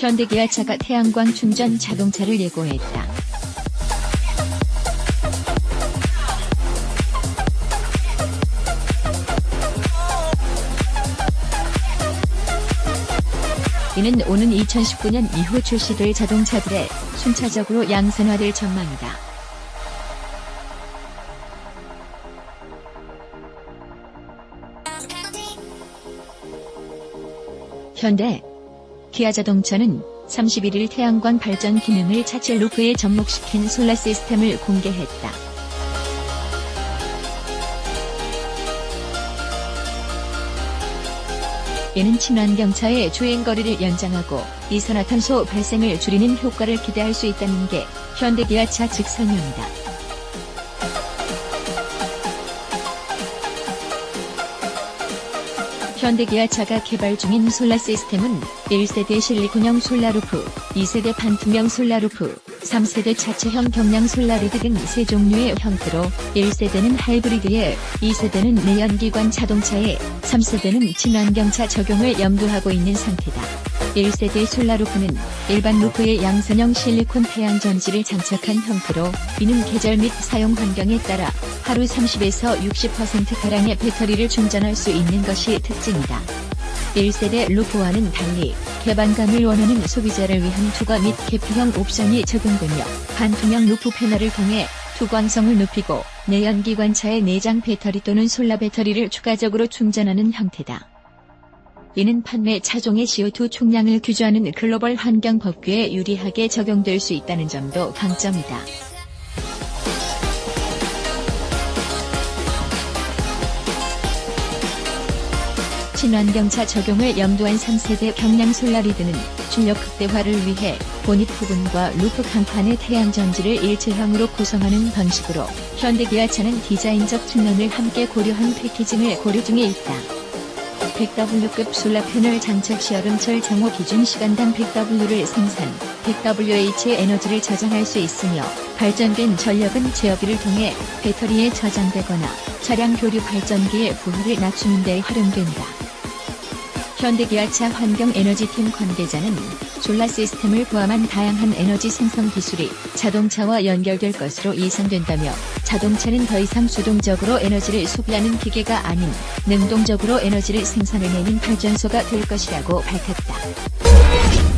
현대기아차가 태양광 충전 자동차를 예고했다. 이는 오는 2019년 이후 출시될 자동차들의 순차적으로 양산화될 전망이다. 현대 기아 자동차는 31일 태양광 발전 기능을 차체 루프에 접목시킨 솔라 시스템을 공개했다. 이는 친환경차의 주행거리를 연장하고 이산화탄소 발생을 줄이는 효과를 기대할 수 있다는 게 현대기아차 측 설명이다. 현대기아차가 개발 중인 솔라 시스템은 1세대 실리콘형 솔라루프, 2세대 반투명 솔라루프, 3세대 차체형 경량 솔라리드 등 세 종류의 형태로 1세대는 하이브리드에 2세대는 내연기관 자동차에 3세대는 친환경차 적용을 염두하고 있는 상태다. 1세대 솔라루프는 일반 루프의 양산형 실리콘 태양 전지를 장착한 형태로 이는 계절 및 사용 환경에 따라 하루 30에서 60%가량의 배터리를 충전할 수 있는 것이 특징이다. 1세대 루프와는 달리 개방감을 원하는 소비자를 위한 투과 및 개피형 옵션이 적용되며 반투명 루프 패널을 통해 투광성을 높이고 내연기관차의 내장 배터리 또는 솔라 배터리를 추가적으로 충전하는 형태다. 이는 판매 차종의 CO2 총량을 규제하는 글로벌 환경 법규에 유리하게 적용될 수 있다는 점도 강점이다. 친환경차 적용을 염두한 3세대 경량 솔라리드는 출력 극대화를 위해 보닛 부분과 루프 강판의 태양 전지를 일체형으로 구성하는 방식으로 현대기아차는 디자인적 측면을 함께 고려한 패키징을 고려 중에 있다. 100W급 솔라 패널 장착 시 여름철 정오 기준 시간당 100W를 생산, 100Wh의 에너지를 저장할 수 있으며 발전된 전력은 제어기를 통해 배터리에 저장되거나 차량 교류 발전기의 부하를 낮추는 데 활용된다. 현대기아차 환경에너지팀 관계자는 솔라 시스템을 포함한 다양한 에너지 생성 기술이 자동차와 연결될 것으로 예상된다며 자동차는 더 이상 수동적으로 에너지를 소비하는 기계가 아닌 능동적으로 에너지를 생산해내는 발전소가 될 것이라고 밝혔다.